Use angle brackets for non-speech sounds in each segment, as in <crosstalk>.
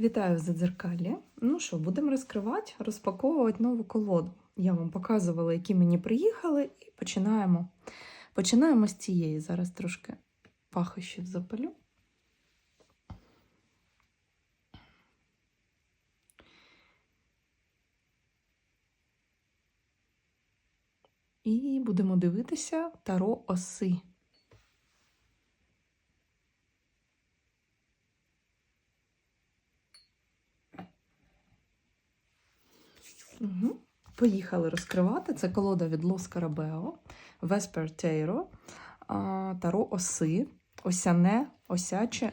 Вітаю в задзеркалі. Ну що, будемо розкривати, розпаковувати нову колоду. Я вам показувала, які мені приїхали, і починаємо. Починаємо з цієї. Зараз трошки пахощів запалю. І будемо дивитися таро оси. Угу. Поїхали розкривати. Це колода від Лос Карабео, Веспер Тейро, Таро оси, осяне, осяче.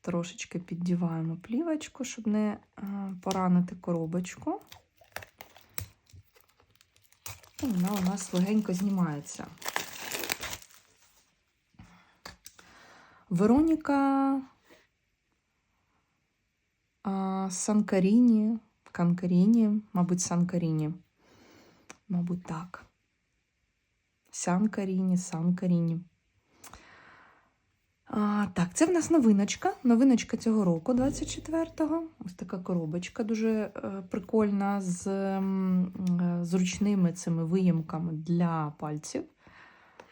Трошечки піддіваємо плівочку, щоб не поранити коробочку. І вона у нас легенько знімається. Вероніка Санкаріні, Канкаріні, мабуть, Санкаріні. Мабуть, так. Сянкаріні, Санкаріні. А, Так, це в нас новиночка. Новиночка цього року, 24-го. Ось така коробочка дуже е, прикольна з е, зручними цими виїмками для пальців,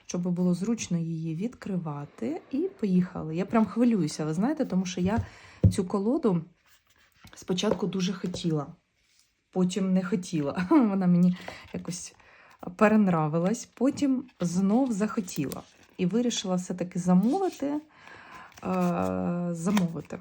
щоб було зручно її відкривати. І поїхали. Я прям хвилююся, ви знаєте, тому що я цю колоду спочатку дуже хотіла, потім не хотіла. <laughs> Вона мені якось перенравилась, потім знов захотіла. І вирішила все-таки замовити. Е, замовити.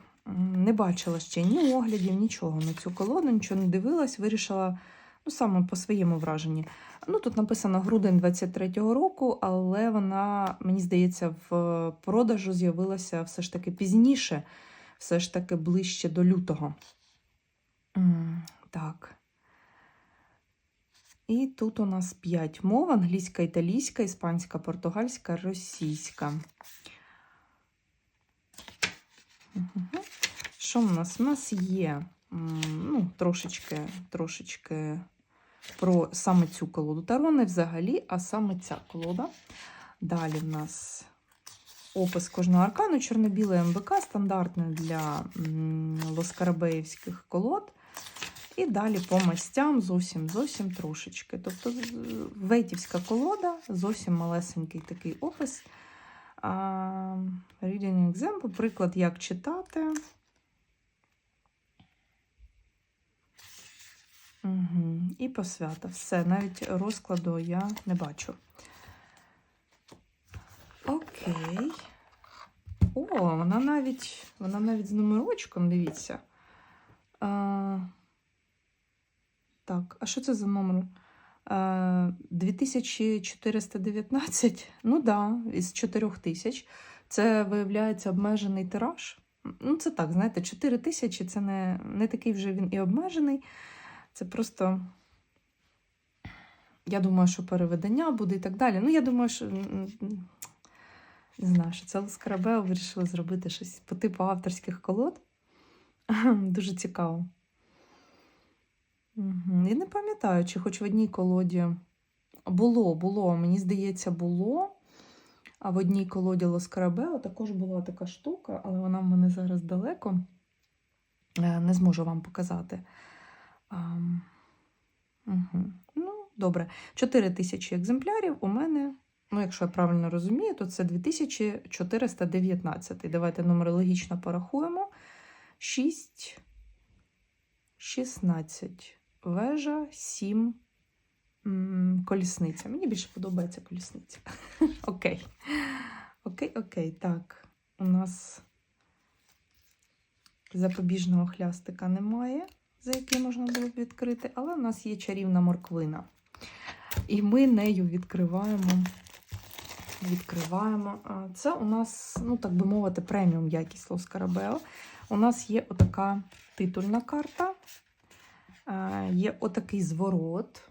Не бачила ще ні оглядів, нічого на цю колоду, нічого не дивилась, вирішила ну, саме по своєму враженні. Ну, Тут написано грудень 23-го року, але вона, мені здається, в продажу з'явилася все ж таки пізніше, все ж таки ближче до лютого. Так. І тут у нас 5 мов: англійська, італійська, іспанська, португальська, російська. Що в нас? У нас є ну, трошечки трошечки про саме цю колоду. Таро не взагалі, а саме ця колода. Далі в нас опис кожного аркану, чорно-біле МБК, стандартне для лоскарабеївських колод. І далі по мастям зовсім зовсім трошечки. Тобто вейтівська колода, зовсім малесенький такий опис. Uh, reading example, приклад, як читати. Угу. І посвята. Все, навіть розкладу я не бачу. Окей. О, вона навіть вона навіть з номерочком, дивіться. Так, а що це за номер? 2419. Ну да, із 4000. Це, виявляється, обмежений тираж. Ну, це так, знаєте, 4000 це не, не такий вже він і обмежений. Це просто. Я думаю, що переведення буде і так далі. Ну, я думаю, що не знаю, що це Лускарабео вирішили зробити щось по типу авторських колод. Дуже цікаво. Угу. Я не пам'ятаю, чи хоч в одній колоді було, було, мені здається, було. А в одній колоді Лоскарабео також була така штука, але вона в мене зараз далеко. Е, не зможу вам показати. Угу. Ну, добре. 4 тисячі екземплярів у мене Ну, якщо я правильно розумію, то це 2419. Давайте нумерологічно порахуємо. 6, 16 вежа, 7 колісниця. Мені більше подобається колісниця. <laughs> Окей. Окей, окей. Так, у нас запобіжного хлястика немає, за який можна було б відкрити, але у нас є чарівна морквина. І ми нею відкриваємо відкриваємо. Це у нас, ну так би мовити, преміум якість Лос Карабео. У нас є отака титульна карта, є отакий зворот.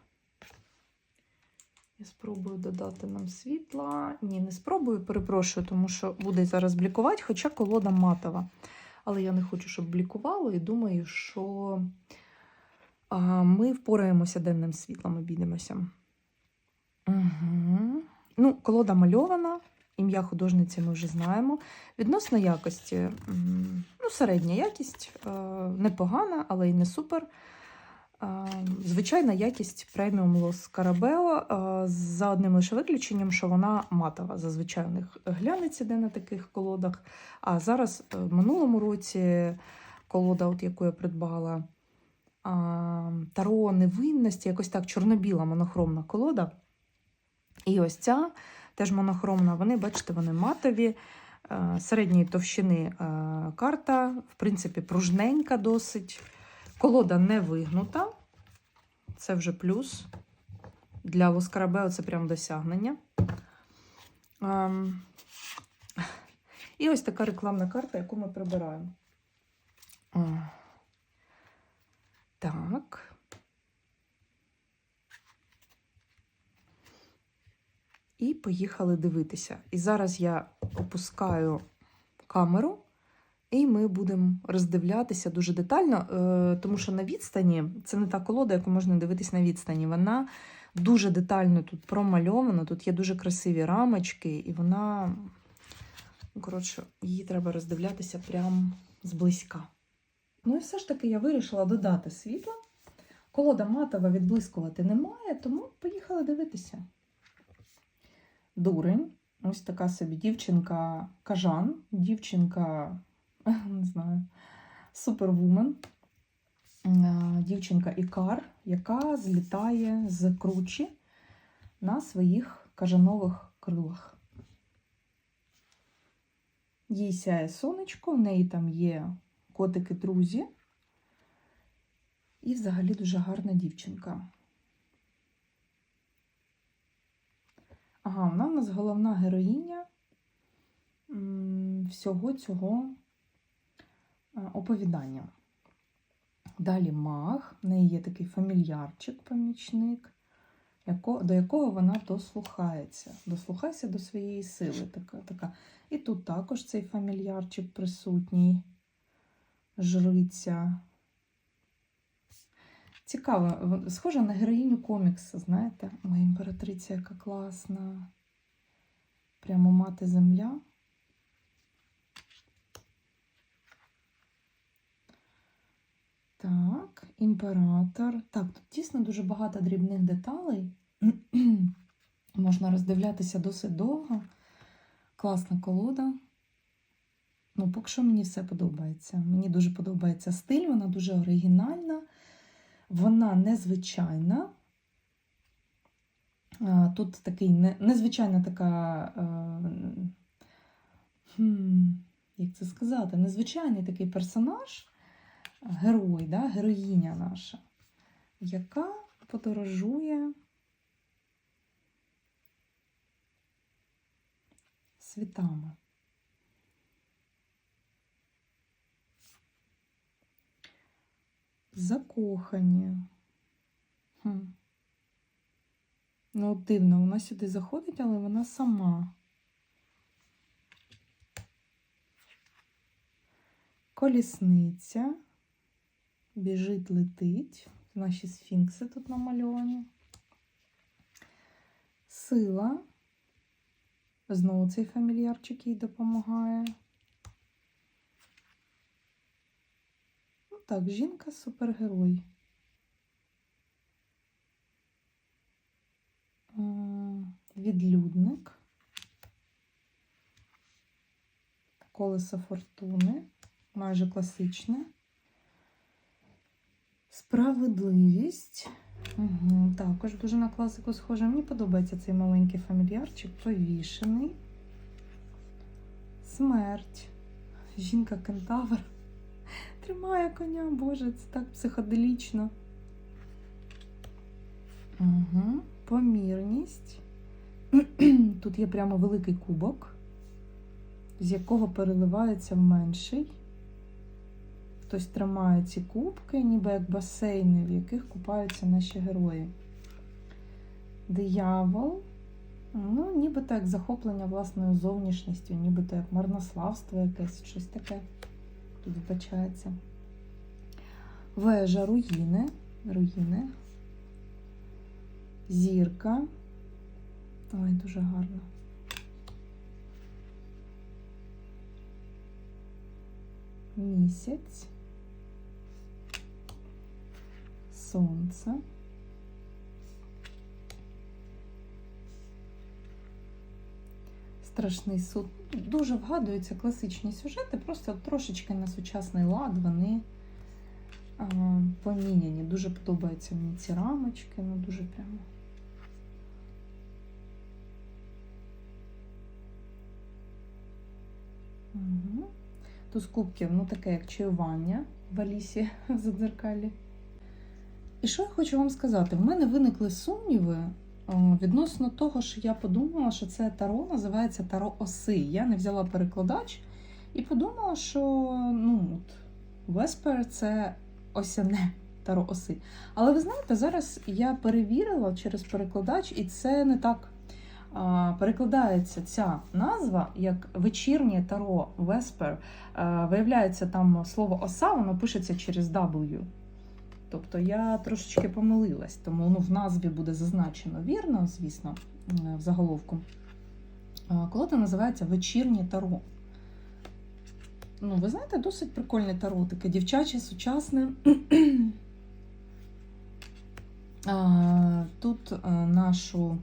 Я спробую додати нам світла. Ні, не спробую, перепрошую, тому що буде зараз блікувати, хоча колода матова. Але я не хочу, щоб блікувало, і думаю, що ми впораємося денним світлом, обійдемося. Угу. Ну, колода мальована, Ім'я художниці ми вже знаємо. Відносно якості, ну, середня якість, е, непогана, але й не супер. Звичайна якість преміум Лос Карабео за одним лише виключенням, що вона матова. Зазвичай у них глянець іде на таких колодах. А зараз е, в минулому році колода, от яку я придбала, Таро невинності, якось так чорно-біла монохромна колода. І ось ця теж монохромна. Вони, бачите, вони матові, е, середньої товщини е, карта, в принципі, пружненька досить. Колода не вигнута. Це вже плюс. Для Воскарабео це прям досягнення. Ем, І ось така рекламна карта, яку ми прибираємо. Так. І поїхали дивитися. І зараз я опускаю камеру, і ми будемо роздивлятися дуже детально, е, тому що на відстані це не та колода, яку можна дивитись на відстані. Вона дуже детально тут промальована, тут є дуже красиві рамочки, і вона, коротше, її треба роздивлятися прямо зблизька. Ну і все ж таки я вирішила додати світла. Колода матова відблискувати немає, тому поїхали дивитися. Дурень. Ось така собі дівчинка кажан, дівчинка, <laughs> не знаю, супервумен, Е, дівчинка Ікар, яка злітає з кручі на своїх кажанових крилах. Їй сяє сонечко, в неї там є котики-друзі. І взагалі дуже гарна дівчинка. Ага, вона в нас головна героїня всього цього е, оповідання. Далі маг, в неї є такий фамільярчик, помічник, до якого вона дослухається. Дослухайся до своєї сили. Така, така. І тут також цей фамільярчик присутній, жриця. Цікаво, схожа на героїню коміксу, знаєте? Ой, імператриця, яка класна. Прямо мати земля. Так, імператор. Так, тут дійсно дуже багато дрібних деталей. <clears throat> Можна роздивлятися досить довго. Класна колода. Ну, поки що мені все подобається. Мені дуже подобається стиль, вона дуже оригінальна, вона незвичайна. Тут такий незвичайна така, е, як це сказати, незвичайний такий персонаж, герой, да, героїня наша, яка подорожує світами. Закохані. Хм. Ну, дивно, вона сюди заходить, але вона сама. Колісниця. Біжить, летить. Наші сфінкси тут намальовані. Сила. Знову цей фамільярчик їй допомагає. Ну так, жінка супергерой. Відлюдник. Колесо фортуни. Майже класичне. Справедливість. Угу, також дуже на класику схоже. Мені подобається цей маленький фамільярчик. Повішений. Смерть. Жінка кентавр. <laughs> Тримає коня, боже, це так психоделічно. Угу. Помірність. <clears throat> Тут є прямо великий кубок, з якого переливається менший. Хтось тримає ці кубки, ніби як басейни, в яких купаються наші герої. Диявол, ну, нібито як захоплення власною зовнішністю, нібито як марнославство якесь, щось таке тут вбачається. Вежа руїни, руїни, зірка. Ой, дуже гарно. Місяць. Сонце. Страшний суд. Дуже вгадуються класичні сюжети, просто трошечки на сучасний лад вони а, поміняні. Дуже подобаються мені ці рамочки, ну дуже прямо. Угу. Туз кубків, ну таке як чаювання в Алісі в <laughs> Задзеркалі. І що я хочу вам сказати? В мене виникли сумніви відносно того, що я подумала, що це таро називається таро оси. Я не взяла перекладач і подумала, що ну, от, Веспер це осяне таро оси. Але ви знаєте, зараз я перевірила через перекладач, і це не так перекладається ця назва як вечірнє таро Веспер. А, Виявляється, там слово оса, воно пишеться через W. Тобто я трошечки помилилась, тому ну, в назві буде зазначено вірно, звісно, в заголовку. А, Колода називається Вечірнє таро. Ну, ви знаєте, досить прикольне таро, таке дівчаче, сучасне. <clears throat> Тут нашу,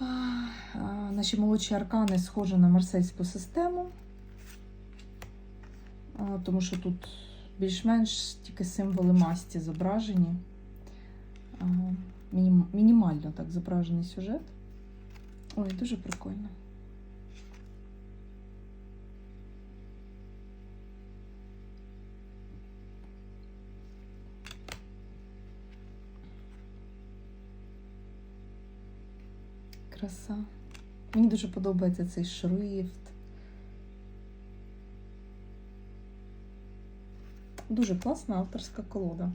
а, а, наші молодші аркани схожі на марсельську систему, тому що тут більш-менш тільки символи масті зображені. Мінімально так зображений сюжет. Ой, дуже прикольно. Краса. Мені дуже подобається цей шрифт. Дуже класна авторська колода.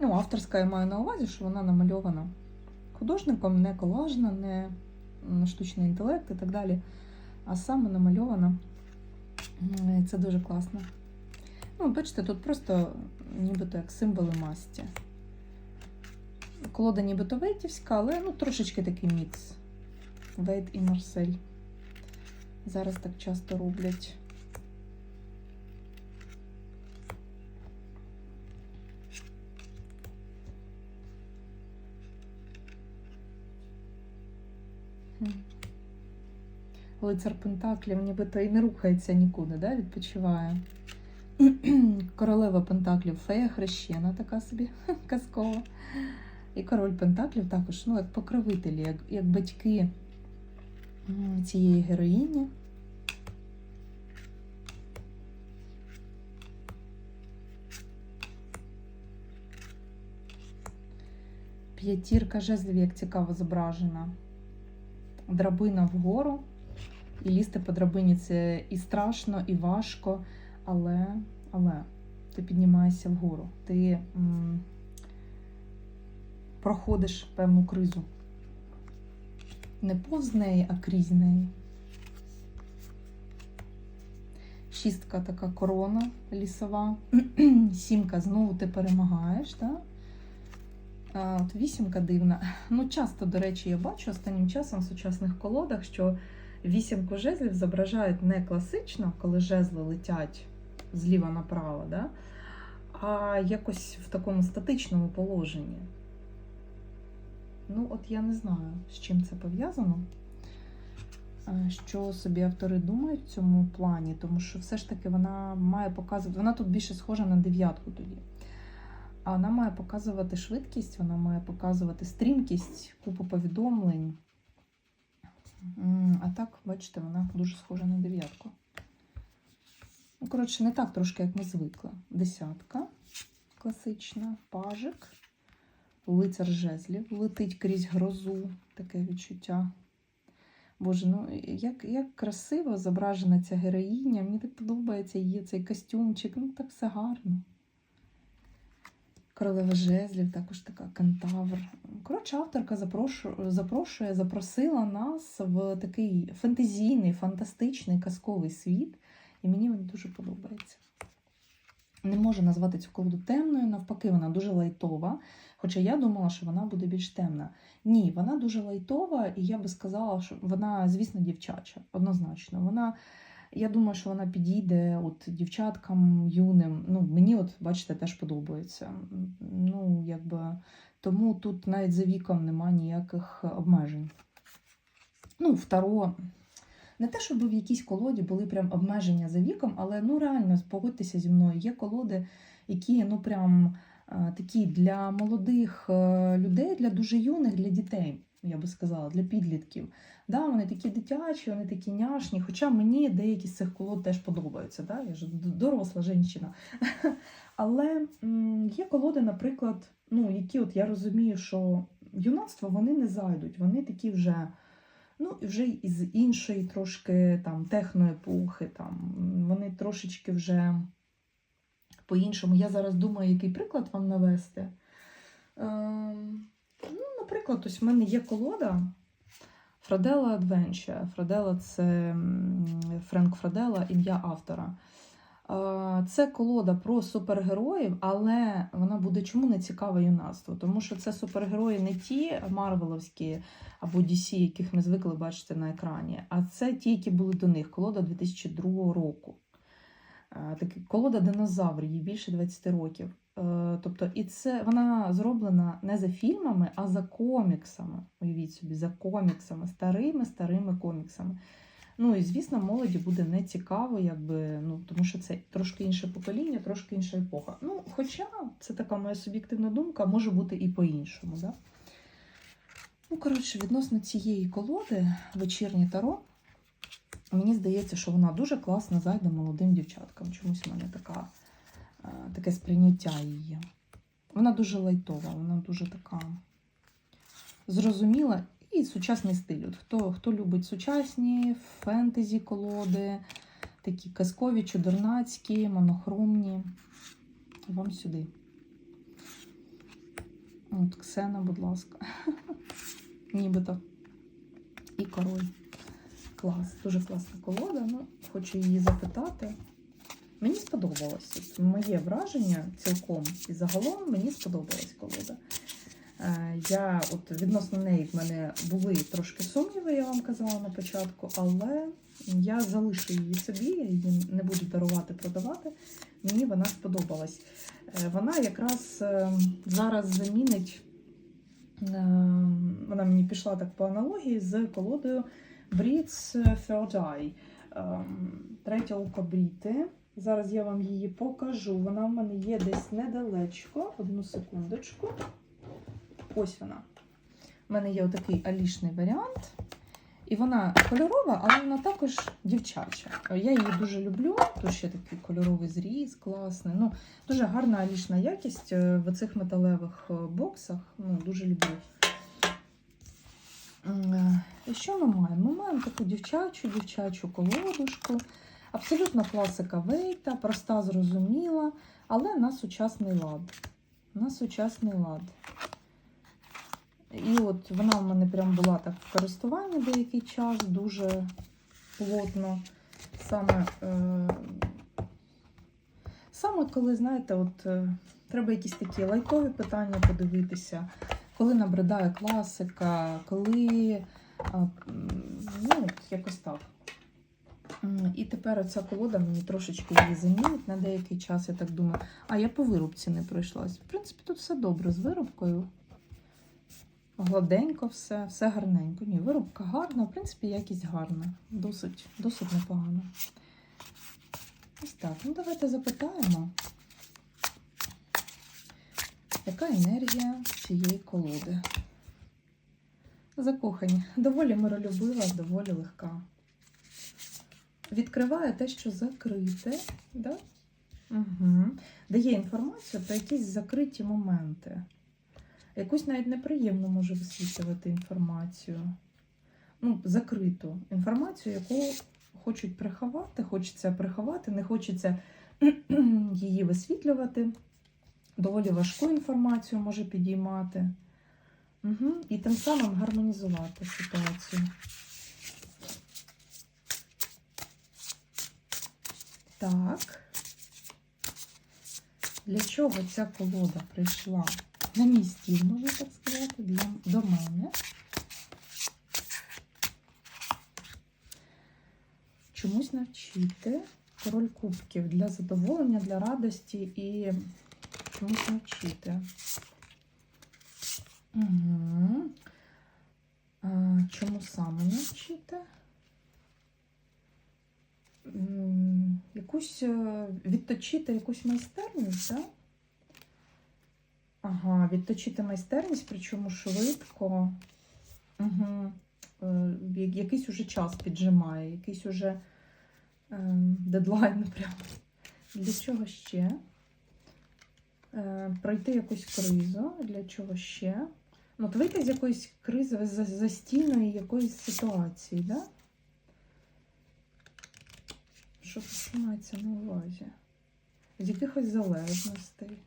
Ну, авторська я маю на увазі, що вона намальована художником, не колажна, не штучний інтелект і так далі. А саме намальована. Це дуже класно. Ну, бачите, тут просто нібито як символи масті. Колода нібито вейтівська, але ну, трошечки такий мікс. Вейт і Марсель. Зараз так часто роблять. Лицар Пентаклів нібито і не рухається нікуди, да? відпочиває. <clears throat> Королева Пентаклів фея хрещена, така собі <laughs> казкова. І король Пентаклів також, ну, як покровителі, як, як батьки цієї героїні. П'ятірка жезлів, як цікаво зображена. Драбина вгору. І лізти по драбині це і страшно, і важко, але, але ти піднімаєшся вгору. Ти м, проходиш певну кризу. Не повз неї, а крізь неї. Шістка така корона лісова. <clears throat> Сімка знову ти перемагаєш, так? От вісімка дивна. Ну, часто, до речі, я бачу останнім часом в сучасних колодах, що вісімку жезлів зображають не класично, коли жезли летять зліва направо, да? а якось в такому статичному положенні. Ну, от я не знаю, з чим це пов'язано. Що собі автори думають в цьому плані, тому що все ж таки вона має показувати, вона тут більше схожа на дев'ятку тоді. А вона має показувати швидкість, вона має показувати стрімкість, купу повідомлень. А так, бачите, вона дуже схожа на дев'ятку. Ну, коротше, не так трошки, як ми звикли. Десятка класична, пажик, лицар жезлів, летить крізь грозу, таке відчуття. Боже, ну як, як красиво зображена ця героїня. Мені так подобається її цей костюмчик. Ну, так все гарно. Королева жезлів, також така кентавр. Коротше, авторка запрошує, запрошує, запросила нас в такий фентезійний, фантастичний казковий світ, і мені він дуже подобається. Не можу назвати цю колоду темною, навпаки, вона дуже лайтова. Хоча я думала, що вона буде більш темна. Ні, вона дуже лайтова, і я би сказала, що вона, звісно, дівчача, однозначно. Вона Я думаю, що вона підійде от дівчаткам юним. Ну, мені, от, бачите, теж подобається. Ну, якби, тому тут навіть за віком нема ніяких обмежень. Ну, второ, не те, щоб в якійсь колоді були прям обмеження за віком, але ну реально погодьтеся зі мною. Є колоди, які ну прям е, такі для молодих е, людей, для дуже юних, для дітей, я би сказала, для підлітків. Да, вони такі дитячі, вони такі няшні. Хоча мені деякі з цих колод теж подобаються. Да? Я ж доросла жінка. <laughs> Але є колоди, наприклад, ну, які от я розумію, що юнацтво вони не зайдуть, вони такі вже. Ну, і вже із іншої трошки там техноепохи, там вони трошечки вже по-іншому. Я зараз думаю, який приклад вам навести. Ем, ну, наприклад, ось в мене є колода Фрадела Adventure. Фрадела це Френк Фрадела, ім'я автора. Це колода про супергероїв, але вона буде чому не цікава юнацтву? Тому що це супергерої не ті марвеловські або DC, яких ми звикли бачити на екрані, а це ті, які були до них. Колода 2002 року. Колода динозавр, їй більше 20 років. Е, Тобто, і це вона зроблена не за фільмами, а за коміксами. Уявіть собі, за коміксами, старими старими коміксами. Ну і звісно, молоді буде не цікаво, якби, ну, тому що це трошки інше покоління, трошки інша епоха. Ну, хоча це така моя суб'єктивна думка, може бути і по-іншому. Да? Ну, коротше, відносно цієї колоди вечірнє таро, мені здається, що вона дуже класно зайде молодим дівчаткам. Чомусь в мене така, таке сприйняття її. Вона дуже лайтова, вона дуже така зрозуміла і сучасний стиль. От хто, хто любить сучасні фентезі колоди, такі казкові, чудернацькі, монохромні. Вам сюди. От Ксена, будь ласка. <laughs> Нібито. І король. Клас, дуже класна колода. Ну, хочу її запитати. Мені сподобалось. От моє враження цілком і загалом мені сподобалась колода. Е, Я от відносно неї в мене були трошки сумніви, я вам казала на початку, але я залишу її собі, я її не буду дарувати, продавати. Мені вона сподобалась. Е, Вона якраз е, зараз замінить, вона мені пішла так по аналогії з колодою Brits Third Eye. Ем, Третє око Бріти. Зараз я вам її покажу. Вона в мене є десь недалечко. Одну секундочку. Ось вона. У мене є отакий алішний варіант. І вона кольорова, але вона також дівчача. Я її дуже люблю. Тут ще такий кольоровий зріз, класний. Ну, дуже гарна алішна якість е, в цих металевих е, боксах. Ну, дуже люблю. Е, І що ми маємо? Ми маємо таку дівчачу, дівчачу колодушку. Абсолютно класика Вейта, проста, зрозуміла, але на сучасний лад. На сучасний лад. І от вона в мене прям була так в користуванні деякий час, дуже плотно. Саме, е, саме коли, знаєте, от е, треба якісь такі лайтові питання подивитися, коли набридає класика, коли е, ну, якось так. І тепер оця колода мені трошечки її замінить на деякий час, я так думаю. А я по вирубці не пройшлась. В принципі, тут все добре з виробкою. Гладенько все, все гарненько. Ні, виробка гарна, в принципі, якість гарна. Досить, досить непогано. Ось так. Ну, давайте запитаємо, яка енергія цієї колоди? Закохані. Доволі миролюбива, доволі легка. Відкриває те, що закрите, да? Угу. дає інформацію про якісь закриті моменти. Якусь навіть неприємно може висвітлювати інформацію. Ну, закриту інформацію, яку хочуть приховати, хочеться приховати, не хочеться <clears throat> її висвітлювати. Доволі важку інформацію може підіймати. Угу. І тим самим гармонізувати ситуацію. Так. Для чого ця колода прийшла на мій стіл, можу так сказати, для, до мене? чомусь навчити. Король кубків для задоволення, для радості і чомусь навчити. Угу. А, чому саме навчити? Якусь е, відточити якусь майстерність, так? Ага, відточити майстерність, причому швидко. Угу. Якийсь уже час піджимає, якийсь уже е, дедлайн <laughs> прямо. Для чого ще? Пройти якусь кризу. Для чого ще? Ну, вийти з якоїсь кризи, застійної якоїсь ситуації, да? Що що мається на увазі? З якихось залежностей.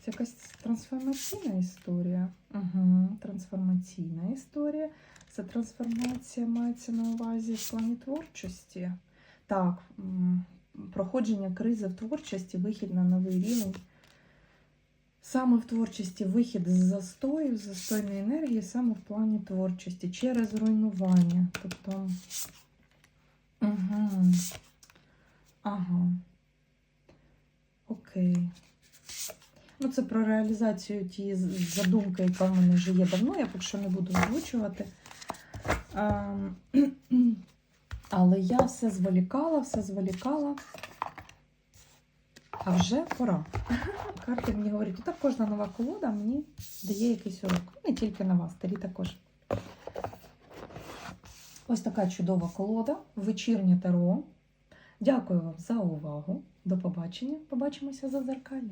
Це якась трансформаційна історія. Угу. Трансформаційна історія. Це трансформація мається на увазі в плані творчості. Так, проходження кризи в творчості, вихід на новий рівень. Саме в творчості вихід з застою, з застойної енергії, саме в плані творчості, через руйнування. Тобто. Угу. Ага. Окей. Ну, це про реалізацію тієї задумки, яка в мене вже є давно, я поки що не буду озвучувати. Ем, <clears throat> Але я все зволікала, все зволікала. А вже пора. Карти мені говорять, так кожна нова колода мені дає якийсь урок. Не тільки нова, старі також. Ось така чудова колода, вечірнє таро. Дякую вам за увагу. До побачення. Побачимося за зеркалі.